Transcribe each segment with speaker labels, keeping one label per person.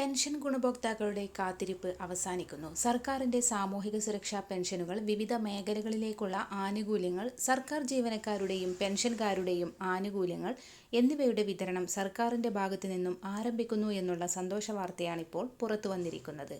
Speaker 1: Pension ഗുണഭോക്താക്കളുടെ കാത്തിരിപ്പ് അവസാനിക്കുന്നു. സർക്കാരിന്റെ സാമൂഹിക സുരക്ഷാ പെൻഷനുകൾ വിവിധ മേഖലകളിലേക്കുള്ള ആനുകൂല്യങ്ങൾ സർക്കാർ ജീവനക്കാരുടെയും പെൻഷൻകാരുടെയും ആനുകൂല്യങ്ങൾ എന്നിവയുടെ വിതരണം സർക്കാരിന്റെ ഭാഗത്തു നിന്നും ആരംഭിക്കുന്നു എന്നുള്ള സന്തോഷ വാർത്തയാണിപ്പോൾ പുറത്തുവന്നിരിക്കുന്നത്.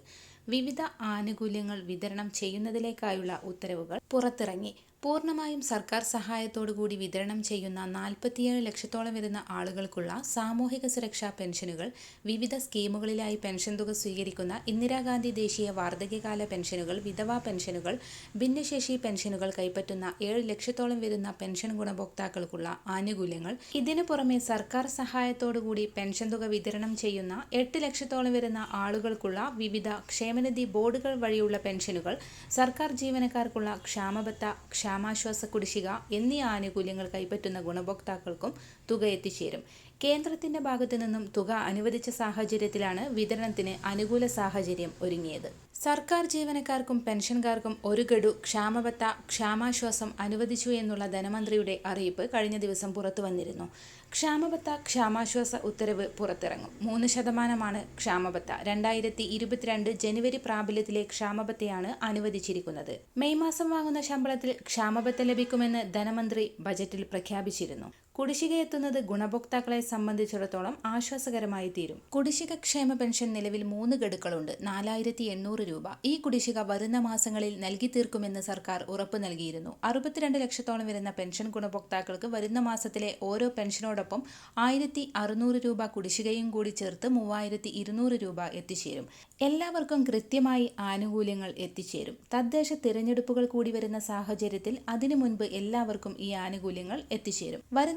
Speaker 1: വിവിധ ആനുകൂല്യങ്ങൾ വിതരണം ചെയ്യുന്നതിലേക്കായുള്ള ഉത്തരവുകൾ പുറത്തിറങ്ങി. പൂർണമായും സർക്കാർ സഹായത്തോടുകൂടി വിതരണം ചെയ്യുന്ന നാൽപ്പത്തിയേഴ് ലക്ഷത്തോളം വരുന്ന ആളുകൾക്കുള്ള സാമൂഹിക സുരക്ഷാ പെൻഷനുകൾ വിവിധ സ്കീമുകളിലായി പെൻഷൻ തുക സ്വീകരിക്കുന്ന ഇന്ദിരാഗാന്ധി ദേശീയ വാർദ്ധക്യകാല പെൻഷനുകൾ വിധവാ പെൻഷനുകൾ ഭിന്നശേഷി പെൻഷനുകൾ കൈപ്പറ്റുന്ന ഏഴ് ലക്ഷത്തോളം വരുന്ന പെൻഷൻ ഗുണഭോക്താക്കൾക്കുള്ള ആനുകൂല്യങ്ങൾ. ഇതിനു പുറമെ സർക്കാർ സഹായത്തോടുകൂടി പെൻഷൻ തുക വിതരണം ചെയ്യുന്ന എട്ട് ലക്ഷത്തോളം വരുന്ന ആളുകൾക്കുള്ള വിവിധ ക്ഷേമനിധി ബോർഡുകൾ വഴിയുള്ള പെൻഷനുകൾ സർക്കാർ ജീവനക്കാർക്കുള്ള ക്ഷാമബത്ത ക്ഷാമാശ്വാസ കുടിശ്ശിക എന്നീ ആനുകൂല്യങ്ങൾ കൈപ്പറ്റുന്ന ഗുണഭോക്താക്കൾക്കും തുക എത്തിച്ചേരും. കേന്ദ്രത്തിന്റെ ഭാഗത്തു നിന്നും തുക അനുവദിച്ച സാഹചര്യത്തിലാണ് വിതരണത്തിന് അനുകൂല സാഹചര്യം ഒരുങ്ങിയത്. സർക്കാർ ജീവനക്കാർക്കും പെൻഷൻകാർക്കും ഒരു ഗഡു ക്ഷാമബത്ത ക്ഷാമാശ്വാസം അനുവദിച്ചു എന്നുള്ള ധനമന്ത്രിയുടെ അറിയിപ്പ് കഴിഞ്ഞ ദിവസം പുറത്തു വന്നിരുന്നു. ക്ഷാമബത്ത ക്ഷാമാശ്വാസ ഉത്തരവ് പുറത്തിറങ്ങും. മൂന്ന് ശതമാനമാണ് ക്ഷാമബത്ത. രണ്ടായിരത്തി ഇരുപത്തിരണ്ട് ജനുവരി പ്രാബല്യത്തിലെ ക്ഷാമബത്തയാണ് അനുവദിച്ചിരിക്കുന്നത്. മെയ് മാസം വാങ്ങുന്ന ശമ്പളത്തിൽ ക്ഷാമബത്ത ലഭിക്കുമെന്ന് ധനമന്ത്രി ബജറ്റിൽ പ്രഖ്യാപിച്ചിരുന്നു. കുടിശ്ശിക എത്തുന്നത് ഗുണഭോക്താക്കളെ സംബന്ധിച്ചിടത്തോളം ആശ്വാസകരമായി തീരും കുടിശ്ശിക ക്ഷേമ പെൻഷൻ നിലവിൽ മൂന്ന് ഗഡുക്കളുണ്ട്. നാലായിരത്തി എണ്ണൂറ് രൂപ. ഈ കുടിശ്ശിക വരുന്ന മാസങ്ങളിൽ നൽകി തീർക്കുമെന്ന് സർക്കാർ ഉറപ്പ് നൽകിയിരുന്നു. അറുപത്തിരണ്ട് ലക്ഷത്തോളം വരുന്ന പെൻഷൻ ഗുണഭോക്താക്കൾക്ക് വരുന്ന മാസത്തിലെ ഓരോ പെൻഷനോടൊപ്പം ആയിരത്തി അറുന്നൂറ് രൂപ കുടിശ്ശികയും കൂടി ചേർത്ത് മൂവായിരത്തി ഇരുന്നൂറ് രൂപ എത്തിച്ചേരും. എല്ലാവർക്കും കൃത്യമായി ആനുകൂല്യങ്ങൾ എത്തിച്ചേരും. തദ്ദേശ തിരഞ്ഞെടുപ്പുകൾ കൂടി വരുന്ന സാഹചര്യത്തിൽ അതിനു മുൻപ് എല്ലാവർക്കും ഈ ആനുകൂല്യങ്ങൾ എത്തിച്ചേരും. വരും